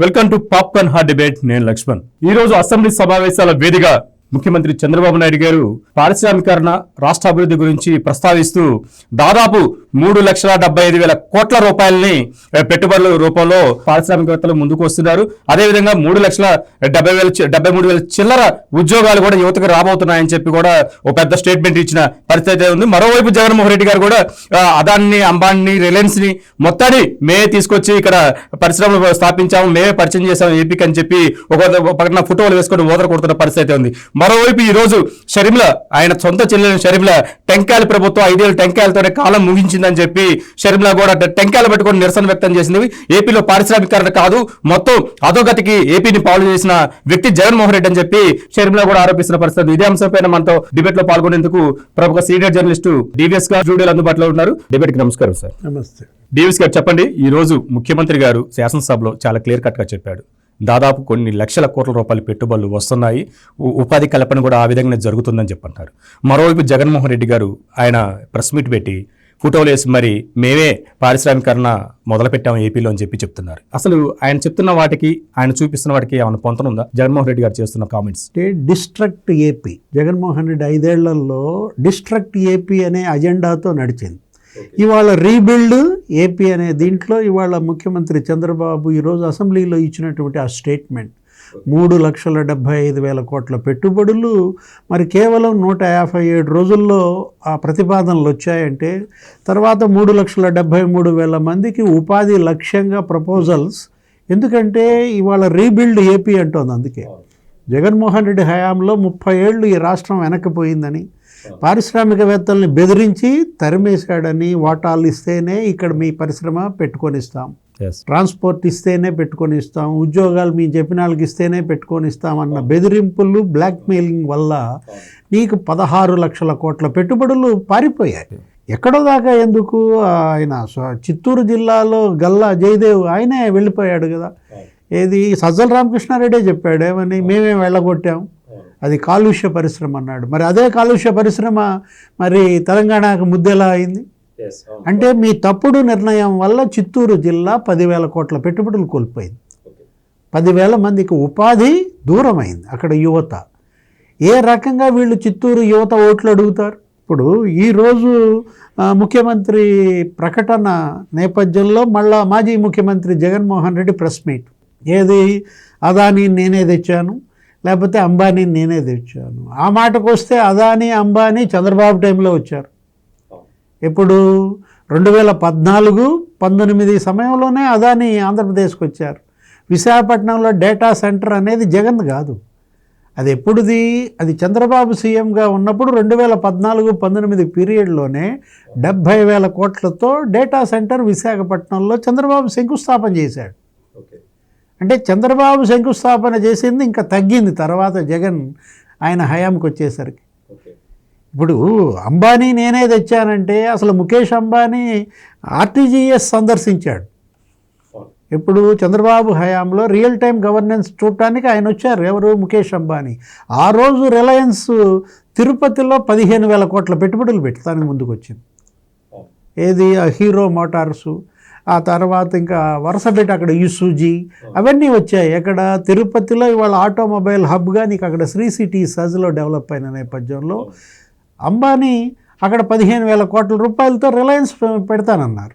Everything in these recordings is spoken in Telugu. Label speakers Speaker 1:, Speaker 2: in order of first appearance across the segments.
Speaker 1: Welcome to popcorn heart debate. నేను లక్ష్మణ్. ఈ రోజు అసెంబ్లీ సమావేశాల వేదిక ముఖ్యమంత్రి చంద్రబాబు నాయుడు గారు పారిశ్రామికరణ రాష్ట్ర అభివృద్ధి గురించి ప్రస్తావిస్తూ దాదాపు మూడు లక్షల డెబ్బై ఐదు వేల కోట్ల రూపాయలని పెట్టుబడుల రూపంలో పారిశ్రామికవేత్తలు ముందుకు వస్తున్నారు. అదేవిధంగా మూడు లక్షల డెబ్బై వేల డెబ్బై మూడు వేల చిల్లర ఉద్యోగాలు కూడా యువతకు రాబోతున్నాయని చెప్పి కూడా ఒక పెద్ద స్టేట్మెంట్ ఇచ్చిన పరిస్థితి ఉంది. మరోవైపు జగన్మోహన్ రెడ్డి గారు కూడా అదాన్ని అంబాన్ని రిలయన్స్ని మొత్తాన్ని మేమే తీసుకొచ్చి ఇక్కడ పరిశ్రమలు స్థాపించాము మేమే పరిచయం చేసాము ఏపీకి అని చెప్పి ఒక పక్కన ఫోటోలు వేసుకొని ఓదర కొడుతున్న పరిస్థితి ఉంది. మరోవైపు ఈ రోజు షర్మిల ఆయన సొంత చెల్లెలు షర్మిల టెంకాయల ప్రభుత్వం ఐదేళ్ళు టెంకాయలతోనే కాలం ముగించింది ముగించిందని చెప్పి షర్మిల కూడా టెంకాయలు పెట్టుకొని నిరసన వ్యక్తం చేసింది. ఏపీలో పారిశ్రామికరణ కాదు మొత్తం అధోగతికి ఏపీని పాలు చేసిన వ్యక్తి జగన్మోహన్ రెడ్డి అని చెప్పి షర్మిల కూడా ఆరోపిస్తున్న పరిస్థితి. ఇదే అంశంపైన మనతో డిబేట్లో పాల్గొనేందుకు ప్రముఖ సీనియర్ జర్నలిస్టు డివిఎస్ గారు స్టూడియోలో అందుబాటులో ఉన్నారు. డిబేట్కి నమస్కారం సార్.
Speaker 2: నమస్తే.
Speaker 1: డివిఎస్ గారు చెప్పండి ఈ రోజు ముఖ్యమంత్రి గారు శాసనసభలో చాలా క్లియర్ కట్గా చెప్పాడు. దాదాపు కొన్ని లక్షల కోట్ల రూపాయల పెట్టుబడులు వస్తున్నాయి. ఉపాధి కల్పన కూడా ఆ విధంగా జరుగుతుందని చెప్పంటారు. మరోవైపు జగన్మోహన్ రెడ్డి గారు ఆయన ప్రెస్ మీట్ పెట్టి ఫోటోలు వేసి మరి మేమే పారిశ్రామికరణ మొదలుపెట్టాము ఏపీలో అని చెప్పి చెప్తున్నారు. అసలు ఆయన చెప్తున్న వాటికి ఆయన చూపిస్తున్న వాటికి ఏమైనా పొంతన ఉందా? జగన్మోహన్ రెడ్డి గారు చేస్తున్న కామెంట్స్.
Speaker 2: అంటే డిస్ట్రక్ట్ ఏపీ. జగన్మోహన్ రెడ్డి ఐదేళ్ళలో డిస్ట్రక్ట్ ఏపీ అనే అజెండాతో నడిచింది. ఇవాళ రీబిల్డ్ ఏపీ అనే దీంట్లో ఇవాళ ముఖ్యమంత్రి చంద్రబాబు ఈరోజు అసెంబ్లీలో ఇచ్చినటువంటి ఆ స్టేట్మెంట్ మూడు లక్షల డెబ్భై ఐదు వేల కోట్ల పెట్టుబడులు. మరి కేవలం నూట యాభై ఏడు రోజుల్లో ఆ ప్రతిపాదనలు వచ్చాయంటే తర్వాత మూడు లక్షల డెబ్భై మూడు వేల మందికి ఉపాధి లక్ష్యంగా ప్రపోజల్స్. ఎందుకంటే ఇవాళ రీబిల్డ్ ఏపీ అంటోంది అందుకే. జగన్మోహన్ రెడ్డి హయాంలో ముప్పై ఏళ్ళు ఈ రాష్ట్రం వెనక్కిపోయిందని పారిశ్రామికవేత్తల్ని బెదిరించి తరిమేశాడని వాటాలు ఇస్తేనే ఇక్కడ మీ పరిశ్రమ
Speaker 1: పెట్టుకొనిస్తాం
Speaker 2: ట్రాన్స్పోర్ట్ ఇస్తేనే పెట్టుకొని ఇస్తాం ఉద్యోగాలు మీ చెప్పిన వాళ్ళకి ఇస్తేనే పెట్టుకొని ఇస్తాం అన్న బెదిరింపులు బ్లాక్మెయిలింగ్ వల్ల నీకు పదహారు లక్షల కోట్ల పెట్టుబడులు పారిపోయాయి. ఎక్కడో దాకా ఎందుకు? ఆయన చిత్తూరు జిల్లాలో గల్లా జయదేవ్ ఆయనే వెళ్ళిపోయాడు కదా. ఏది? సజ్జల రామకృష్ణారెడ్డే చెప్పాడు ఏమని? మేమే వెళ్ళగొట్టాం. అది కాలుష్య పరిశ్రమ అన్నాడు. మరి అదే కాలుష్య పరిశ్రమ మరి తెలంగాణకు ముద్దెలా అయింది? అంటే మీ తప్పుడు నిర్ణయం వల్ల చిత్తూరు జిల్లా పదివేల కోట్ల పెట్టుబడులు కోల్పోయింది. పదివేల మందికి ఉపాధి దూరమైంది అక్కడ యువత. ఏ రకంగా వీళ్ళు చిత్తూరు యువత ఓట్లు అడుగుతారు? ఇప్పుడు ఈరోజు ముఖ్యమంత్రి ప్రకటన నేపథ్యంలో మళ్ళా మాజీ ముఖ్యమంత్రి జగన్మోహన్ రెడ్డి ప్రెస్ మీట్. ఏది అదాని నేనే తెచ్చాను లేకపోతే అంబానీ నేనే తెచ్చాను. ఆ మాటకు వస్తే అదాని అంబానీ చంద్రబాబు టైంలో వచ్చారు. ఇప్పుడు రెండు వేల పద్నాలుగు పంతొమ్మిది సమయంలోనే అదాని ఆంధ్రప్రదేశ్కి వచ్చారు విశాఖపట్నంలో డేటా సెంటర్ అనేది జగన్ కాదు. అది ఎప్పుడుది? అది చంద్రబాబు సీఎంగా ఉన్నప్పుడు రెండు వేల పద్నాలుగు పంతొమ్మిది పీరియడ్లోనే డెబ్భై వేల కోట్లతో డేటా సెంటర్ విశాఖపట్నంలో చంద్రబాబు శంకుస్థాపన చేశాడు. అంటే చంద్రబాబు శంకుస్థాపన చేసింది ఇంకా తగ్గింది. తర్వాత జగన్ ఆయన హయాంకి వచ్చేసరికి ఇప్పుడు అంబానీ నేనే తెచ్చానంటే అసలు ముఖేష్ అంబానీ ఆర్టీజీఎస్ సందర్శించాడు. ఇప్పుడు చంద్రబాబు హయాంలో రియల్ టైం గవర్నెన్స్ చూడటానికి ఆయన వచ్చారు. ఎవరు? ముఖేష్ అంబానీ. ఆ రోజు రిలయన్స్ తిరుపతిలో పదిహేను వేల కోట్ల పెట్టుబడులు పెట్టడానికి ముందుకు వచ్చింది ఏది హీరో మోటార్సు ఆ తర్వాత ఇంకా వరుసపెట్టి అక్కడ యూసుజీ అవన్నీ వచ్చాయి. అక్కడ తిరుపతిలో ఇవాళ ఆటోమొబైల్ హబ్గా నీకు అక్కడ శ్రీ సిటీ సజ్లో డెవలప్ అయిన నేపథ్యంలో అంబానీ అక్కడ పదిహేను వేల కోట్ల రూపాయలతో రిలయన్స్ పెడతానన్నారు.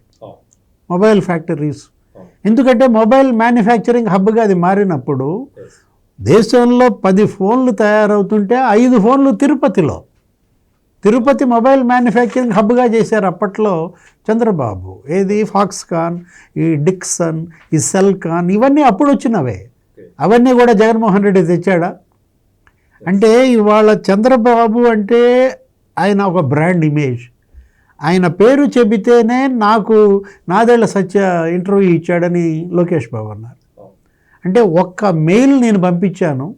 Speaker 2: Mobile factories. ఎందుకంటే మొబైల్ మ్యానుఫ్యాక్చరింగ్ హబ్గా అది మారినప్పుడు దేశంలో పది ఫోన్లు తయారవుతుంటే ఐదు ఫోన్లు తిరుపతిలో. తిరుపతి మొబైల్ మ్యానుఫ్యాక్చరింగ్ హబ్గా చేశారు అప్పట్లో చంద్రబాబు. ఏది? ఫాక్స్కాన్ ఈ డిక్సన్ ఈ సెల్కాన్ ఇవన్నీ అప్పుడు వచ్చినవే. అవన్నీ కూడా జగన్మోహన్ రెడ్డి తెచ్చాడా? అంటే ఇవాళ చంద్రబాబు అంటే ఆయన ఒక బ్రాండ్ ఇమేజ్. ఆయన పేరు చెబితేనే నాకు నాదేళ్ళ సత్య ఇంటర్వ్యూ ఇచ్చాడని లోకేష్ బాబు అన్నారు. అంటే ఒక్క మెయిల్ నేను పంపించాను.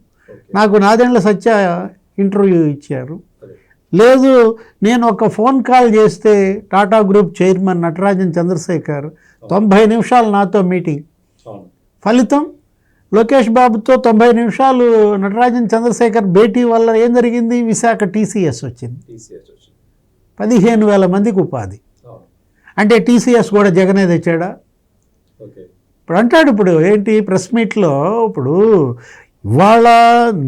Speaker 2: నాకు నాదేళ్ళ సత్య ఇంటర్వ్యూ ఇచ్చారు. లేదు నేను ఒక ఫోన్ కాల్ చేస్తే టాటా గ్రూప్ చైర్మన్ నటరాజన్ చంద్రశేఖర్ తొంభై నిమిషాలు నాతో మీటింగ్. ఫలితం లోకేష్ బాబుతో తొంభై నిమిషాలు నటరాజన్ చంద్రశేఖర్ భేటీ వల్ల ఏం జరిగింది? విశాఖ టీసీఎస్ వచ్చింది. పదిహేను వేల మందికి ఉపాధి. అంటే టీసీఎస్ కూడా జగనే తెచ్చాడా? ఇప్పుడు అంటాడు ఇప్పుడు ఏంటి ప్రెస్ మీట్లో ఇప్పుడు ఇవాళ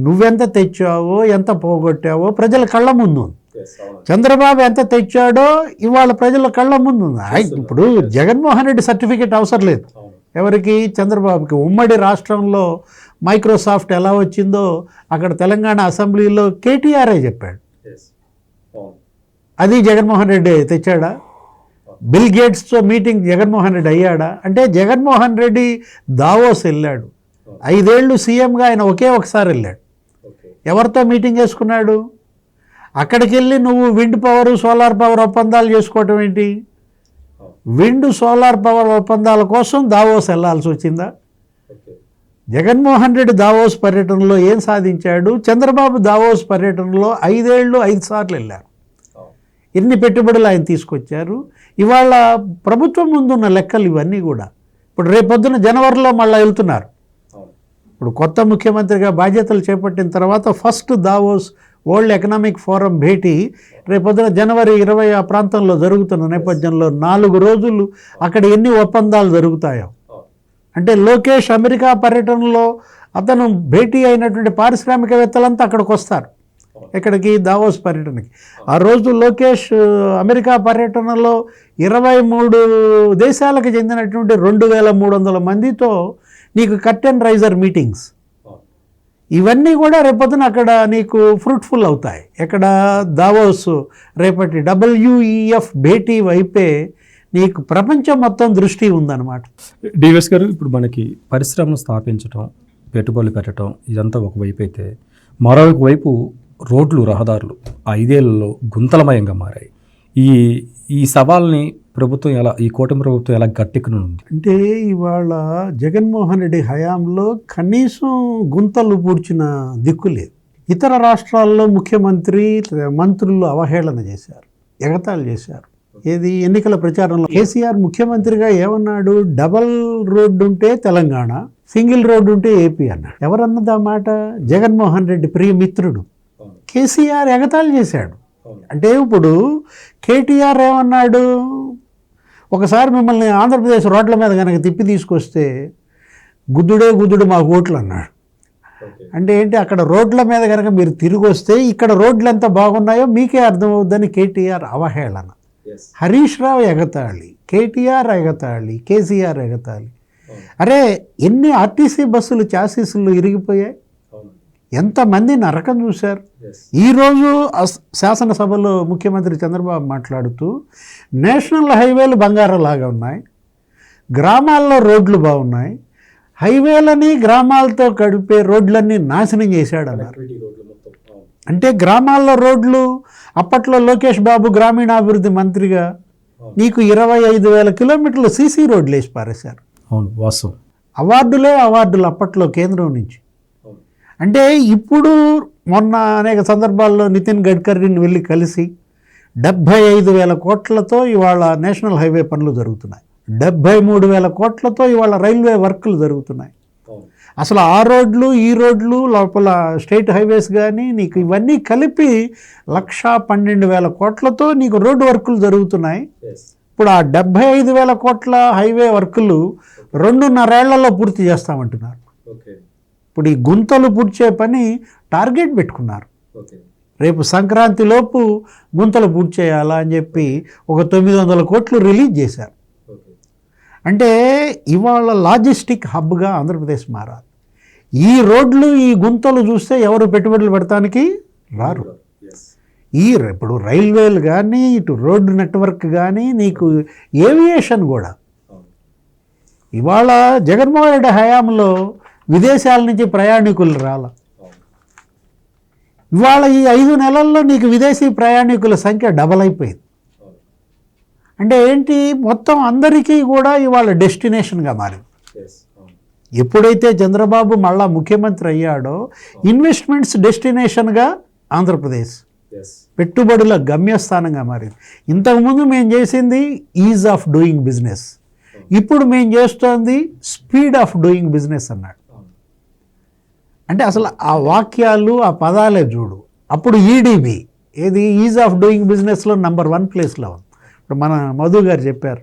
Speaker 2: నువ్వెంత తెచ్చావో ఎంత పోగొట్టావో ప్రజల కళ్ళ ముందు చంద్రబాబు ఎంత తెచ్చాడో ఇవాళ ప్రజల కళ్ళ ముందు ఇప్పుడు జగన్మోహన్ రెడ్డి సర్టిఫికేట్ అవసరం లేదు. ఎవరికి? చంద్రబాబుకి. ఉమ్మడి రాష్ట్రంలో మైక్రోసాఫ్ట్ ఎలా వచ్చిందో అక్కడ తెలంగాణ అసెంబ్లీలో కేటీఆర్ఏ చెప్పాడు. అది జగన్మోహన్ రెడ్డి తెచ్చాడా? బిల్ గేట్స్తో మీటింగ్ జగన్మోహన్ రెడ్డి అయ్యాడా? అంటే జగన్మోహన్ రెడ్డి దావోస్ వెళ్ళాడు. ఐదేళ్ళు సీఎంగా ఆయన ఒకే ఒకసారి వెళ్ళాడు. ఎవరితో మీటింగ్ చేసుకున్నాడు? అక్కడికి వెళ్ళి నువ్వు విండ్ పవర్ సోలార్ పవర్ ఒప్పందాలు చేసుకోవటం ఏంటి? విండ్ సోలార్ పవర్ ఒప్పందాల కోసం దావోస్ వెళ్ళాల్సి వచ్చిందా? జగన్మోహన్ రెడ్డి దావోస్ పర్యటనలో ఏం సాధించాడు? చంద్రబాబు దావోస్ పర్యటనలో ఐదేళ్ళు ఐదు సార్లు వెళ్ళారు. ఎన్ని పెట్టుబడులు ఆయన తీసుకొచ్చారు? ఇవాళ ప్రభుత్వం ముందున్న లెక్కలు ఇవన్నీ కూడా. ఇప్పుడు రేపొద్దున జనవరిలో మళ్ళీ వెళ్తున్నారు. ఇప్పుడు కొత్త ముఖ్యమంత్రిగా బాధ్యతలు చేపట్టిన తర్వాత first Davos World Economic Forum భేటీ రేపొద్దున జనవరి ఇరవై ఆ ప్రాంతంలో జరుగుతున్న నేపథ్యంలో నాలుగు రోజులు అక్కడ ఎన్ని ఒప్పందాలు జరుగుతాయో. అంటే లోకేష్ అమెరికా పర్యటనలో అతను భేటీ అయినటువంటి పారిశ్రామికవేత్తలంతా అక్కడికి వస్తారు. ఇక్కడికి దావోస్ పర్యటనకి. ఆ రోజు లోకేష్ అమెరికా పర్యటనలో ఇరవై మూడు దేశాలకు చెందినటువంటి రెండు వేల మూడు వందల మందితో నీకు కర్టెన్ రైజర్ మీటింగ్స్. ఇవన్నీ కూడా రేపొద్దున అక్కడ నీకు ఫ్రూట్ఫుల్ అవుతాయి. ఎక్కడ దావోస్ రేపటి డబ్ల్యూఈఎఫ్ భేటీ వైపే నీకు ప్రపంచం మొత్తం దృష్టి ఉందన్నమాట.
Speaker 1: డివిఎస్ గారు ఇప్పుడు మనకి పరిశ్రమను స్థాపించడం పెట్టుబడులు పెట్టడం ఇదంతా ఒకవైపు అయితే మరొక వైపు రోడ్లు రహదారులు ఐదేళ్ళలో గుంతలమయంగా మారాయి. ఈ ఈ సవాల్ని ప్రభుత్వం ఎలా ఈ కూటమి ప్రభుత్వం ఎలా గట్టెక్కనుంది?
Speaker 2: అంటే ఇవాళ జగన్మోహన్ రెడ్డి హయాంలో కనీసం గుంతలు పూడ్చిన దిక్కు లేదు. ఇతర రాష్ట్రాల్లో ముఖ్యమంత్రి మంత్రులు అవహేళన చేశారు ఎగతాళి చేశారు. ఏది ఎన్నికల ప్రచారంలో కేసీఆర్ ముఖ్యమంత్రిగా ఏమన్నాడు? డబల్ రోడ్డు ఉంటే తెలంగాణ సింగిల్ రోడ్డు ఉంటే ఏపీ అన్నాడు. ఎవరన్నది ఆ మాట? జగన్మోహన్ రెడ్డి ప్రియమిత్రుడు కేసీఆర్ ఎగతాళి చేశాడు. అంటే ఇప్పుడు కేటీఆర్ ఏమన్నాడు? ఒకసారి మిమ్మల్ని ఆంధ్రప్రదేశ్ రోడ్ల మీద కనుక తిప్పి తీసుకొస్తే గుద్దుడే గుద్దుడు మా ఓట్లు అన్నాడు. అంటే ఏంటి? అక్కడ రోడ్ల మీద కనుక మీరు తిరిగి వస్తే ఇక్కడ రోడ్లు ఎంత బాగున్నాయో మీకే అర్థమవుద్దని కేటీఆర్ అవహేళన. హరీష్ రావు ఎగతాళి కేటీఆర్ ఎగతాళి కేసీఆర్ ఎగతాళి. అరే ఎన్ని ఆర్టీసీ బస్సులు చాసీసులు ఇరిగిపోయాయి? ఎంతమంది నరకం చూశారు? ఈరోజు శాసనసభలో ముఖ్యమంత్రి చంద్రబాబు మాట్లాడుతూ నేషనల్ హైవేలు బంగారంలాగా ఉన్నాయి గ్రామాల్లో రోడ్లు బాగున్నాయి హైవేలని గ్రామాలతో గడిపే రోడ్లన్నీ నాశనం చేశాడు అన్నారు. అంటే గ్రామాల్లో రోడ్లు అప్పట్లో లోకేష్ బాబు గ్రామీణాభివృద్ధి మంత్రిగా నీకు ఇరవై ఐదు వేల కిలోమీటర్లు సీసీ రోడ్లు వేసి పారేశారు.
Speaker 1: అవును వాస్తవం.
Speaker 2: అవార్డులే అవార్డులు అప్పట్లో కేంద్రం నుంచి. అంటే ఇప్పుడు మొన్న అనేక సందర్భాల్లో నితిన్ గడ్కరీని వెళ్ళి కలిసి డెబ్భై ఐదు వేల కోట్లతో ఇవాళ నేషనల్ హైవే పనులు జరుగుతున్నాయి. డెబ్భై మూడు వేల కోట్లతో ఇవాళ రైల్వే వర్కులు జరుగుతున్నాయి. అసలు ఆ రోడ్లు ఈ రోడ్లు లోపల స్టేట్ హైవేస్ కానీ నీకు ఇవన్నీ కలిపి లక్షా పన్నెండు వేల కోట్లతో నీకు రోడ్డు వర్కులు జరుగుతున్నాయి. ఇప్పుడు ఆ డెబ్భై ఐదు వేల కోట్ల హైవే వర్కులు రెండున్నరేళ్ళలో పూర్తి చేస్తామంటున్నారు. ఇప్పుడు ఈ గుంతలు పూడ్చే పని టార్గెట్ పెట్టుకున్నారు. రేపు సంక్రాంతి లోపు గుంతలు పూర్తి చేయాలా అని చెప్పి ఒక తొమ్మిది వందల కోట్లు రిలీజ్ చేశారు. అంటే ఇవాళ లాజిస్టిక్ హబ్గా ఆంధ్రప్రదేశ్ మారాలి. ఈ రోడ్లు ఈ గుంతలు చూస్తే ఎవరు పెట్టుబడులు పెడతానికి? రారు. ఈ ఇప్పుడు రైల్వేలు కానీ ఇటు రోడ్డు నెట్వర్క్ కానీ నీకు ఏవియేషన్ కూడా. ఇవాళ జగన్మోహన్ రెడ్డి హయాంలో విదేశాల నుంచి ప్రయాణికులు రాల. ఇవాళ ఈ ఐదు నెలల్లో నీకు విదేశీ ప్రయాణికుల సంఖ్య డబల్ అయిపోయింది. అంటే ఏంటి? మొత్తం అందరికీ కూడా ఇవాళ డెస్టినేషన్గా మారింది. ఎప్పుడైతే చంద్రబాబు మళ్ళా ముఖ్యమంత్రి అయ్యాడో ఇన్వెస్ట్మెంట్స్ డెస్టినేషన్గా ఆంధ్రప్రదేశ్ పెట్టుబడుల గమ్యస్థానంగా మారింది. ఇంతకుముందు మేము చేసింది ఈజ్ ఆఫ్ డూయింగ్ బిజినెస్. ఇప్పుడు మేము చేస్తోంది స్పీడ్ ఆఫ్ డూయింగ్ బిజినెస్ అన్నాడు. అంటే అసలు ఆ వాక్యాలు ఆ పదాలే చూడు. అప్పుడు ఈడీబీ ఏది? ఈజ్ ఆఫ్ డూయింగ్ బిజినెస్లో నంబర్ వన్ ప్లేస్లో ఉంది. ఇప్పుడు మన మధు గారు చెప్పారు.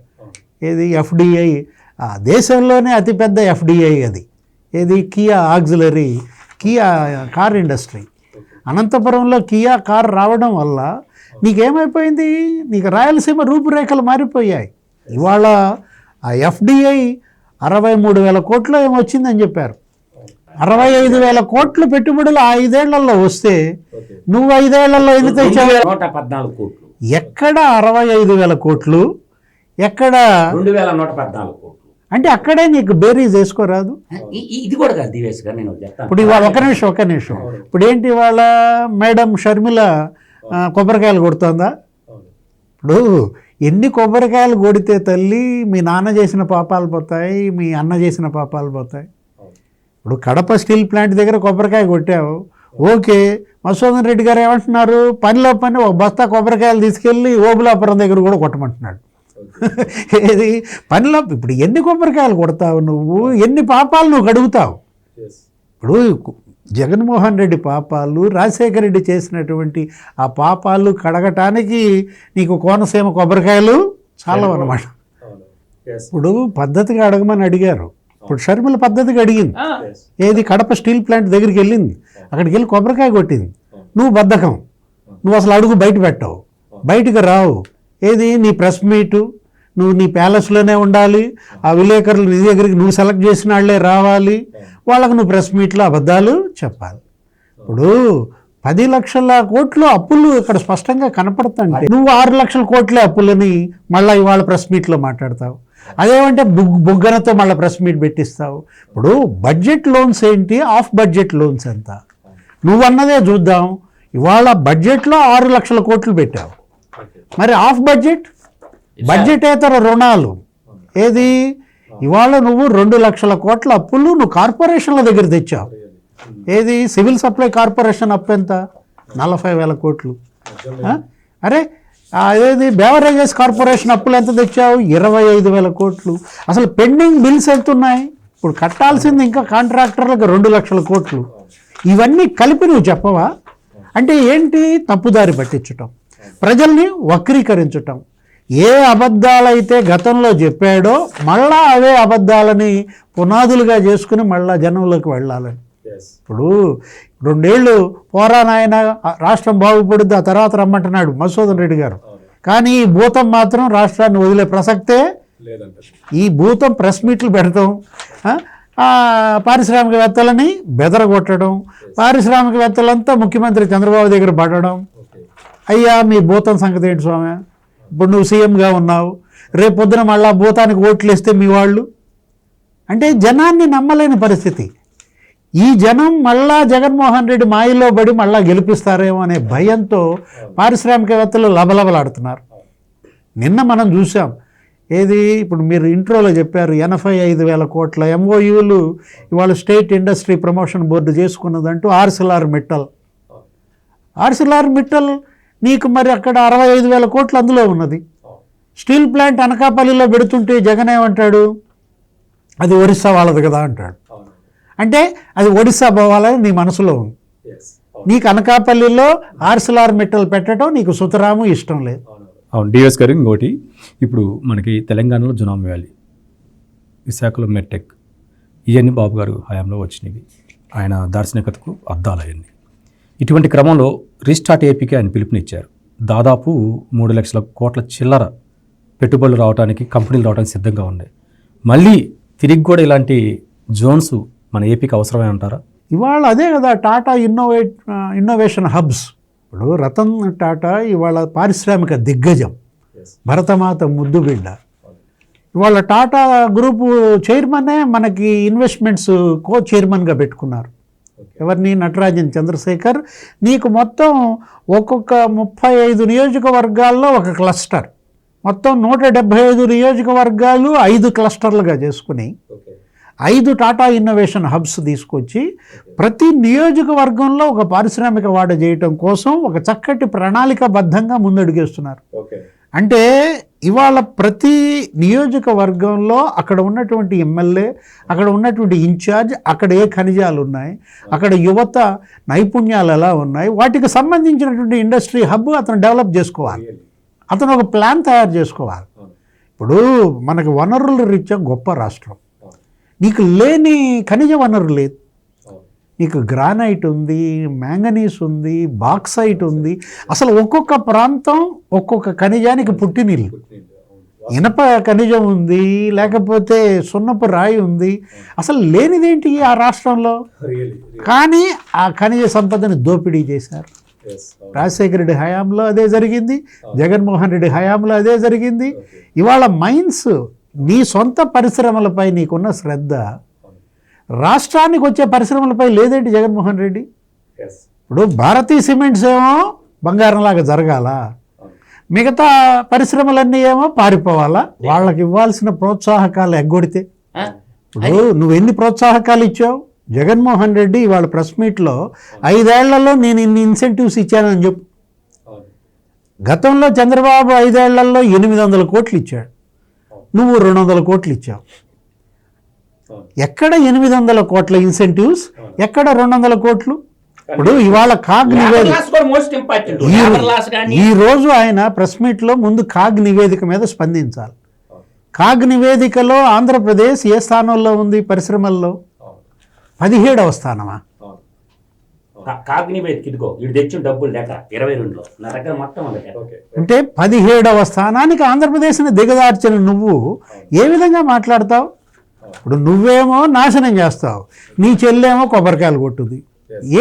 Speaker 2: ఏది? ఎఫ్డిఐ ఆ దేశంలోనే అతిపెద్ద ఎఫ్డిఐ అది. ఏది? Kia auxiliary Kia car industry అనంతపురంలో కియా కార్ రావడం వల్ల నీకేమైపోయింది? నీకు రాయలసీమ రూపురేఖలు మారిపోయాయి. ఇవాళ ఆ ఎఫ్డిఐ అరవై మూడు వేల కోట్లు ఏమొచ్చిందని చెప్పారు. అరవై ఐదు వేల కోట్లు పెట్టుబడులు ఆ ఐదేళ్ళలో వస్తే నువ్వు ఐదేళ్ళలో ఎన్ని తెచ్చావు?
Speaker 3: నూట పద్నాలుగు కోట్లు.
Speaker 2: ఎక్కడ అరవై ఐదు వేల కోట్లు? ఎక్కడ?
Speaker 3: రెండు వేల నూట పద్నాలుగు కోట్లు.
Speaker 2: అంటే అక్కడే నీకు బేరీజ్ వేసుకోరాదు
Speaker 3: ఇది కూడా కాదు దివేష్ గారు నేను చెప్తాను.
Speaker 2: ఇప్పుడు ఇవాళ ఒక నిమిషం ఒక నిమిషం. ఇప్పుడు ఏంటి ఇవాళ మేడం షర్మిల కొబ్బరికాయలు కొడుతోందా? ఇప్పుడు ఎన్ని కొబ్బరికాయలు కొడితే తల్లి మీ నాన్న చేసిన పాపాలు పోతాయి మీ అన్న చేసిన పాపాలు పోతాయి. ఇప్పుడు కడప స్టీల్ ప్లాంట్ దగ్గర కొబ్బరికాయ కొట్టావు. ఓకే మధుసూదన్ రెడ్డి గారు ఏమంటున్నారు? పనిలో పని ఒక బస్తా కొబ్బరికాయలు తీసుకెళ్ళి ఓబులాపురం దగ్గర కూడా కొట్టమంటున్నాడు. ఏది? పనిలో ఇప్పుడు ఎన్ని కొబ్బరికాయలు కొడతావు నువ్వు? ఎన్ని పాపాలు నువ్వు గడుగుతావు ఇప్పుడు జగన్మోహన్ రెడ్డి పాపాలు రాజశేఖర రెడ్డి చేసినటువంటి ఆ పాపాలు కడగటానికి నీకు కోనసీమ కొబ్బరికాయలు చాలా అన్నమాట ఇప్పుడు పద్ధతిగా అడగమని అడిగారు. ఇప్పుడు షర్మిల పద్ధతిగా అడిగింది ఏది కడప స్టీల్ ప్లాంట్ దగ్గరికి వెళ్ళింది. అక్కడికి వెళ్ళి కొబ్బరికాయ కొట్టింది. నువ్వు బద్ధకం. నువ్వు అసలు అడుగు బయట పెట్టవు. బయటికి రావు. ఏది? నీ ప్రెస్ మీటు. నువ్వు నీ ప్యాలెస్లోనే ఉండాలి. ఆ విలేకరులు నీ దగ్గరికి నువ్వు సెలెక్ట్ చేసిన వాళ్ళే రావాలి. వాళ్ళకు నువ్వు ప్రెస్ మీట్లో అబద్ధాలు చెప్పాలి. ఇప్పుడు పది లక్షల కోట్లు అప్పులు ఇక్కడ స్పష్టంగా కనపడుతుంటే నువ్వు ఆరు లక్షల కోట్లే అప్పులని మళ్ళీ ఇవాళ ప్రెస్ మీట్లో మాట్లాడతావు. అదేమంటే బుగ్ బుగ్గనతో మళ్ళీ ప్రెస్ మీట్ పెట్టిస్తావు. ఇప్పుడు బడ్జెట్ లోన్స్ ఏంటి? ఆఫ్ బడ్జెట్ లోన్స్ ఎంత? నువ్వన్నదే చూద్దాం. ఇవాళ బడ్జెట్లో ఆరు లక్షల కోట్లు పెట్టావు. మరి ఆఫ్ బడ్జెట్? బడ్జెటేతర రుణాలు. ఏది? ఇవాళ నువ్వు రెండు లక్షల కోట్ల అప్పులు నువ్వు కార్పొరేషన్ల దగ్గర తెచ్చావు. ఏది? సివిల్ సప్లై కార్పొరేషన్ అప్పు ఎంత? నలభై వేల కోట్లు. అరే అదేది బేవరేజెస్ కార్పొరేషన్ అప్పులు ఎంత తెచ్చావు? ఇరవై ఐదు వేల కోట్లు. అసలు పెండింగ్ బిల్స్ ఎంత ఉన్నాయి ఇప్పుడు కట్టాల్సింది ఇంకా కాంట్రాక్టర్లకు రెండు లక్షల కోట్లు. ఇవన్నీ కలిపి నువ్వు చెప్పవా? అంటే ఏంటి? తప్పుదారి పట్టించటం. ప్రజల్ని వక్రీకరించటం. ఏ అబద్ధాలైతే గతంలో చెప్పాడో మళ్ళా అవే అబద్ధాలని పునాదులుగా చేసుకుని మళ్ళా జనంలోకి వెళ్ళాలని. ఇప్పుడు రెండేళ్ళు పోరా నాయన రాష్ట్రం బాగుపడుద్ది ఆ తర్వాత రమ్మంటున్నాడు మధుసూదన్ రెడ్డి గారు. కానీ ఈ భూతం మాత్రం రాష్ట్రాన్ని వదిలే ప్రసక్తే ఈ భూతం ప్రెస్ మీట్లు పెడతాం పారిశ్రామికవేత్తలని బెదరగొట్టడం పారిశ్రామికవేత్తలంతా ముఖ్యమంత్రి చంద్రబాబు దగ్గర పడడం. అయ్యా మీ భూతం సంగతి ఏంటి స్వామి? ఇప్పుడు నువ్వు సీఎంగా ఉన్నావు రేపు పొద్దున మళ్ళా భూతానికి ఓట్లు వేస్తే మీ వాళ్ళు? అంటే జనాన్ని నమ్మలేని పరిస్థితి. ఈ జనం మళ్ళా జగన్మోహన్ రెడ్డి మాయలో పడి మళ్ళా గెలిపిస్తారేమో అనే భయంతో పారిశ్రామికవేత్తలు లబలబలాడుతున్నారు. నిన్న మనం చూసాం. ఏది? ఇప్పుడు మీరు ఇంట్రోలో చెప్పారు ఎనభై ఐదు వేల కోట్ల ఎంఓయూలు ఇవాళ స్టేట్ ఇండస్ట్రీ ప్రమోషన్ బోర్డు చేసుకున్నదంటూ ఆర్సిలార్ మిట్టల్. ఆర్సిలార్ మిట్టల్ నీకు మరి అక్కడ అరవై ఐదు వేల కోట్లు అందులో ఉన్నది. స్టీల్ ప్లాంట్ అనకాపల్లిలో పెడుతుంటే జగన్ ఏమంటాడు? అది ఒరిస్సా వాళ్ళది కదా అంటాడు. అంటే అది ఒడిస్సా పోవాలని నీ మనసులో ఉంది. నీకు అనకాపల్లిలో ఆర్సిలార్ మిట్టల్ పెట్టడం నీకు సుతరాము ఇష్టం లేదు.
Speaker 1: అవును. డిఎస్ గారు ఇంకోటి ఇప్పుడు మనకి తెలంగాణలో జునాం వ్యాలీ విశాఖలో మెట్టెక్ ఇవన్నీ బాబు గారు హయాంలో వచ్చినవి. ఆయన దార్శనికతకు అద్దాలు అవన్నీ ఇటువంటి క్రమంలో రీస్టార్ట్ ఏపీకి ఆయన పిలుపునిచ్చారు. దాదాపు మూడు లక్షల కోట్ల చిల్లర పెట్టుబడులు రావడానికి కంపెనీలు రావడానికి సిద్ధంగా ఉన్నాయి. మళ్ళీ తిరిగి కూడా ఇలాంటి జోన్స్ మన ఏపీకి అవసరమే అంటారా
Speaker 2: ఇవాళ అదే కదా టాటా ఇన్నోవేట్ ఇన్నోవేషన్ హబ్స్. ఇప్పుడు రతన్ టాటా ఇవాళ పారిశ్రామిక దిగ్గజం. భరతమాత ముద్దు బిడ్డ. ఇవాళ టాటా గ్రూపు చైర్మనే మనకి ఇన్వెస్ట్మెంట్స్ కో చైర్మన్గా పెట్టుకున్నారు ఎవరిని? నటరాజన్ చంద్రశేఖర్. నీకు మొత్తం ఒక్కొక్క ముప్పై ఐదు నియోజకవర్గాల్లో ఒక క్లస్టర్. మొత్తం నూట డెబ్భై ఐదు నియోజకవర్గాలు ఐదు క్లస్టర్లుగా చేసుకుని ఐదు టాటా ఇన్నోవేషన్ హబ్స్ తీసుకొచ్చి ప్రతి నియోజకవర్గంలో ఒక పారిశ్రామిక వాడ చేయటం కోసం ఒక చక్కటి ప్రణాళికాబద్ధంగా ముందడుగేస్తున్నారు. అంటే ఇవాళ ప్రతి నియోజకవర్గంలో అక్కడ ఉన్నటువంటి ఎమ్మెల్యే అక్కడ ఉన్నటువంటి ఇన్ఛార్జ్ అక్కడ ఏ ఖనిజాలు ఉన్నాయి అక్కడ యువత నైపుణ్యాలు ఎలా ఉన్నాయి వాటికి సంబంధించినటువంటి ఇండస్ట్రీ హబ్ అతను డెవలప్ చేసుకోవాలి. అతను ఒక ప్లాన్ తయారు చేసుకోవాలి. ఇప్పుడు మనకు వనరుల రీత్యా గొప్ప రాష్ట్రం. నీకు లేని ఖనిజ వనరు లేదు. నీకు గ్రానైట్ ఉంది మ్యాంగనీస్ ఉంది బాక్సైట్ ఉంది. అసలు ఒక్కొక్క ప్రాంతం ఒక్కొక్క ఖనిజానికి పుట్టినిల్లు ఇనప ఖనిజం ఉంది లేకపోతే సున్నపు రాయి ఉంది. అసలు లేనిదేంటి ఆ రాష్ట్రంలో? కానీ ఆ ఖనిజ సంపదని దోపిడీ చేశారు. రాజశేఖర రెడ్డి హయాంలో అదే జరిగింది. జగన్మోహన్ రెడ్డి హయాంలో అదే జరిగింది. ఇవాళ మైన్స్ నీ సొంత పరిశ్రమలపై నీకున్న శ్రద్ధ రాష్ట్రానికి వచ్చే పరిశ్రమలపై లేదేంటి జగన్మోహన్ రెడ్డి? ఇప్పుడు భారతీయ సిమెంట్స్ ఏమో బంగారంలాగా జరగాల? మిగతా పరిశ్రమలన్నీ ఏమో పారిపోవాలా? వాళ్ళకి ఇవ్వాల్సిన ప్రోత్సాహకాలు ఎగ్గొడితే? ఇప్పుడు నువ్వు ఎన్ని ప్రోత్సాహకాలు ఇచ్చావు? జగన్మోహన్ రెడ్డి ఇవాళ ప్రెస్ మీట్లో ఐదేళ్ళలో నేను ఇన్ని ఇన్సెంటివ్స్ ఇచ్చానని చెప్పు. గతంలో చంద్రబాబు ఐదేళ్ళలో ఎనిమిది వందల కోట్లు ఇచ్చాడు. నువ్వు రెండు వందల కోట్లు ఇచ్చావు. ఎక్కడ ఎనిమిది వందల కోట్ల ఇన్సెంటివ్స్ ఎక్కడ రెండు వందల కోట్లు? ఇప్పుడు ఇవాళ కాగ్ నివేదిక ఈ రోజు ఆయన ప్రెస్ మీట్లో ముందు కాగ్ నివేదిక మీద స్పందించాలి. కాగ్ నివేదికలో ఆంధ్రప్రదేశ్ ఏ స్థానంలో ఉంది పరిశ్రమల్లో? పదిహేడవ స్థానమా?
Speaker 3: కాగ్నివేదిక ఇదిగో ఇటు తెచ్చిన డబ్బులు లేక ఇరవై రెండులో నా దగ్గర మొత్తం ఉంది
Speaker 2: అంటే పదిహేడవ స్థానానికి ఆంధ్రప్రదేశ్ని దిగదార్చిన నువ్వు ఏ విధంగా మాట్లాడతావు? ఇప్పుడు నువ్వేమో నాశనం చేస్తావు నీ చెల్లేమో కొబ్బరికాయలు కొట్టుది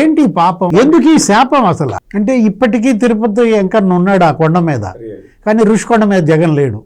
Speaker 2: ఏంటి పాపం? ఎందుకు ఈ శాపం అసలు? అంటే ఇప్పటికీ తిరుపతి వెంకన్న ఉన్నాడు ఆ కొండ మీద. కానీ ఋషికొండ మీద జగన్ లేడు.